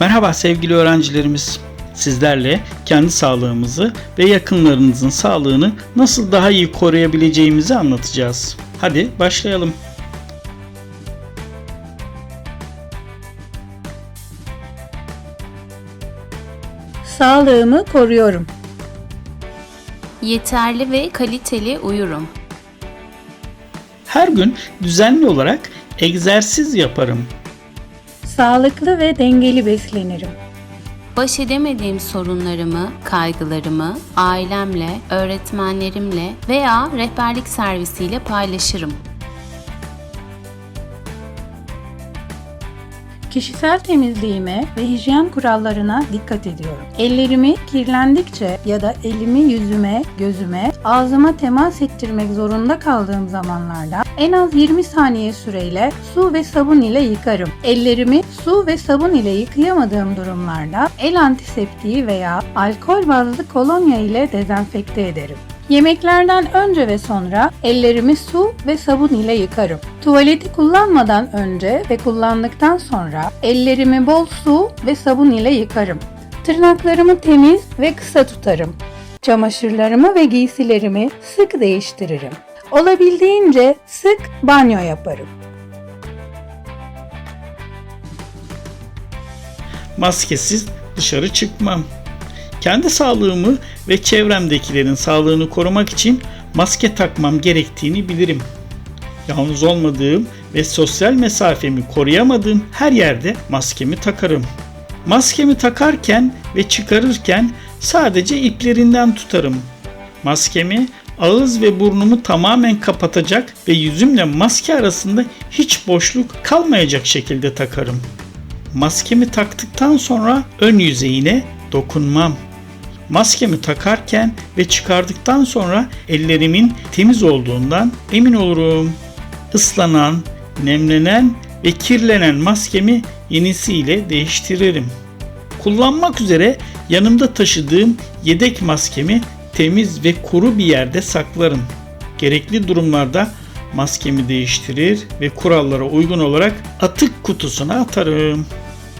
Merhaba sevgili öğrencilerimiz. Sizlerle kendi sağlığımızı ve yakınlarınızın sağlığını nasıl daha iyi koruyabileceğimizi anlatacağız. Hadi başlayalım. Sağlığımı koruyorum. Yeterli ve kaliteli uyurum. Her gün düzenli olarak egzersiz yaparım. Sağlıklı ve dengeli beslenirim. Baş edemediğim sorunlarımı, kaygılarımı ailemle, öğretmenlerimle veya rehberlik servisiyle paylaşırım. Kişisel temizliğime ve hijyen kurallarına dikkat ediyorum. Ellerimi kirlendikçe ya da elimi yüzüme, gözüme, ağzıma temas ettirmek zorunda kaldığım zamanlarda en az 20 saniye süreyle su ve sabun ile yıkarım. Ellerimi su ve sabun ile yıkayamadığım durumlarda el antiseptiği veya alkol bazlı kolonya ile dezenfekte ederim. Yemeklerden önce ve sonra ellerimi su ve sabun ile yıkarım. Tuvaleti kullanmadan önce ve kullandıktan sonra ellerimi bol su ve sabun ile yıkarım. Tırnaklarımı temiz ve kısa tutarım. Çamaşırlarımı ve giysilerimi sık değiştiririm. Olabildiğince sık banyo yaparım. Maskesiz dışarı çıkmam. Kendi sağlığımı ve çevremdekilerin sağlığını korumak için maske takmam gerektiğini bilirim. Yalnız olmadığım ve sosyal mesafemi koruyamadığım her yerde maskemi takarım. Maskemi takarken ve çıkarırken sadece iplerinden tutarım. Maskemi ağız ve burnumu tamamen kapatacak ve yüzümle maske arasında hiç boşluk kalmayacak şekilde takarım. Maskemi taktıktan sonra ön yüzeyine dokunmam. Maskemi takarken ve çıkardıktan sonra ellerimin temiz olduğundan emin olurum. Islanan, nemlenen ve kirlenen maskemi yenisiyle değiştiririm. Kullanmak üzere yanımda taşıdığım yedek maskemi temiz ve kuru bir yerde saklarım. Gerekli durumlarda maskemi değiştirir ve kurallara uygun olarak atık kutusuna atarım.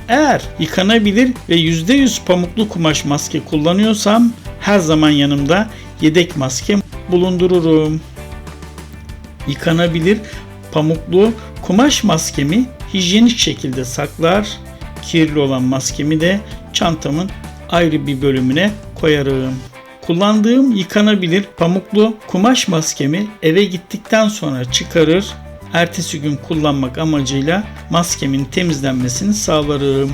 Eğer yıkanabilir ve %100 pamuklu kumaş maske kullanıyorsam her zaman yanımda yedek maske bulundururum. Yıkanabilir pamuklu kumaş maskemi hijyenik şekilde saklar, kirli olan maskemi de çantamın ayrı bir bölümüne koyarım. Kullandığım yıkanabilir pamuklu kumaş maskemi eve gittikten sonra çıkarır, ertesi gün kullanmak amacıyla maskemin temizlenmesini sağlarım.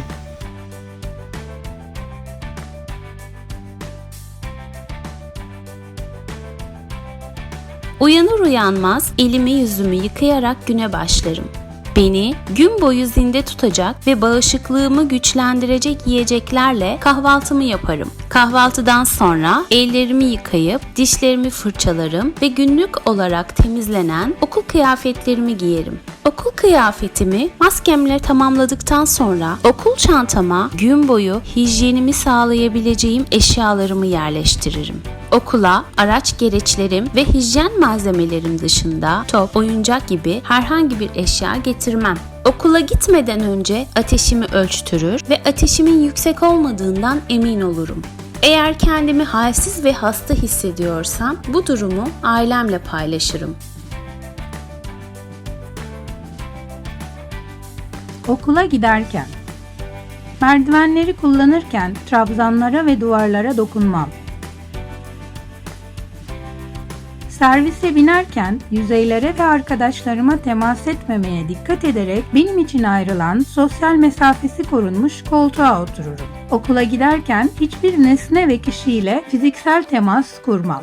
Uyanır uyanmaz elimi yüzümü yıkayarak güne başlarım. Beni gün boyu zinde tutacak ve bağışıklığımı güçlendirecek yiyeceklerle kahvaltımı yaparım. Kahvaltıdan sonra ellerimi yıkayıp dişlerimi fırçalarım ve günlük olarak temizlenen okul kıyafetlerimi giyerim. Okul kıyafetimi maskemle tamamladıktan sonra okul çantama gün boyu hijyenimi sağlayabileceğim eşyalarımı yerleştiririm. Okula araç gereçlerim ve hijyen malzemelerim dışında top, oyuncak gibi herhangi bir eşya getirmem. Okula gitmeden önce ateşimi ölçtürür ve ateşimin yüksek olmadığından emin olurum. Eğer kendimi halsiz ve hasta hissediyorsam bu durumu ailemle paylaşırım. Okula giderken Merdivenleri kullanırken trabzanlara ve duvarlara dokunmam. Servise binerken yüzeylere ve arkadaşlarıma temas etmemeye dikkat ederek benim için ayrılan sosyal mesafesi korunmuş koltuğa otururum. Okula giderken hiçbir nesne ve kişiyle fiziksel temas kurmam.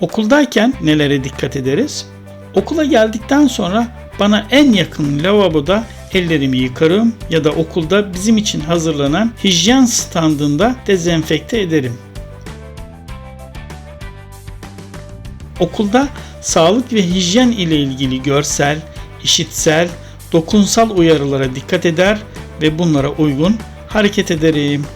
Okuldayken nelere dikkat ederiz? Okula geldikten sonra bana en yakın lavaboda ellerimi yıkarım ya da okulda bizim için hazırlanan hijyen standında dezenfekte ederim. Okulda sağlık ve hijyen ile ilgili görsel, işitsel, dokunsal uyarılara dikkat eder ve bunlara uygun hareket ederim.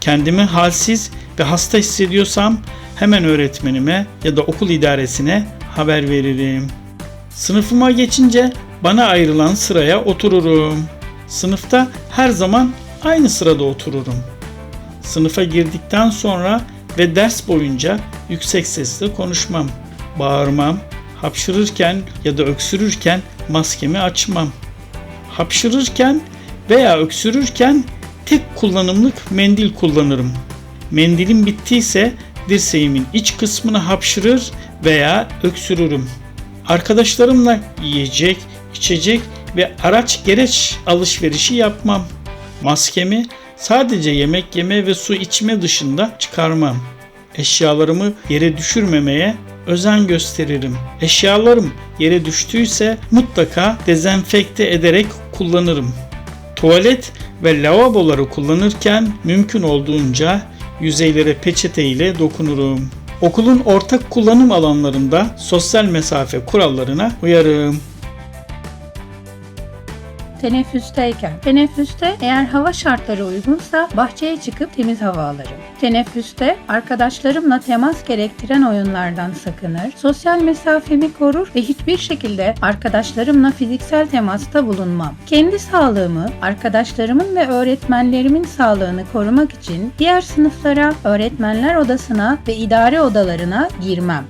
Kendimi halsiz ve hasta hissediyorsam hemen öğretmenime ya da okul idaresine haber veririm. Sınıfıma geçince bana ayrılan sıraya otururum. Sınıfta her zaman aynı sırada otururum. Sınıfa girdikten sonra ve ders boyunca yüksek sesle konuşmam, bağırmam, hapşırırken ya da öksürürken maskemi açmam. Hapşırırken veya öksürürken tek kullanımlık mendil kullanırım. Mendilim bittiyse dirseğimin iç kısmını hapşırır veya öksürürüm. Arkadaşlarımla yiyecek, içecek ve araç gereç alışverişi yapmam. Maskemi sadece yemek yeme ve su içme dışında çıkarmam. Eşyalarımı yere düşürmemeye özen gösteririm. Eşyalarım yere düştüyse mutlaka dezenfekte ederek kullanırım. Tuvalet ve lavaboları kullanırken mümkün olduğunca yüzeylere peçete ile dokunurum. Okulun ortak kullanım alanlarında sosyal mesafe kurallarına uyarım. Teneffüsteyken. Teneffüste eğer hava şartları uygunsa bahçeye çıkıp temiz hava alırım. Teneffüste arkadaşlarımla temas gerektiren oyunlardan sakınır, sosyal mesafemi korur ve hiçbir şekilde arkadaşlarımla fiziksel temasta bulunmam. Kendi sağlığımı, arkadaşlarımın ve öğretmenlerimin sağlığını korumak için diğer sınıflara, öğretmenler odasına ve idare odalarına girmem.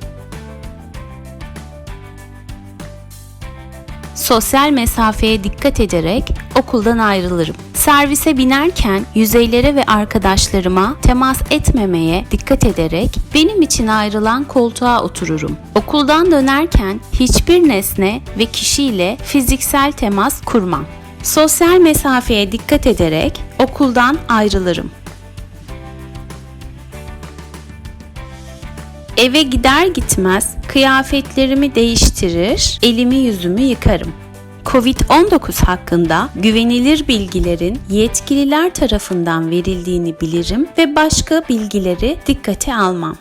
Sosyal mesafeye dikkat ederek okuldan ayrılırım. Servise binerken yüzeylere ve arkadaşlarıma temas etmemeye dikkat ederek benim için ayrılan koltuğa otururum. Okuldan dönerken hiçbir nesne ve kişiyle fiziksel temas kurmam. Sosyal mesafeye dikkat ederek okuldan ayrılırım. Eve gider gitmez kıyafetlerimi değiştirir, elimi yüzümü yıkarım. Covid-19 hakkında güvenilir bilgilerin yetkililer tarafından verildiğini bilirim ve başka bilgileri dikkate almam.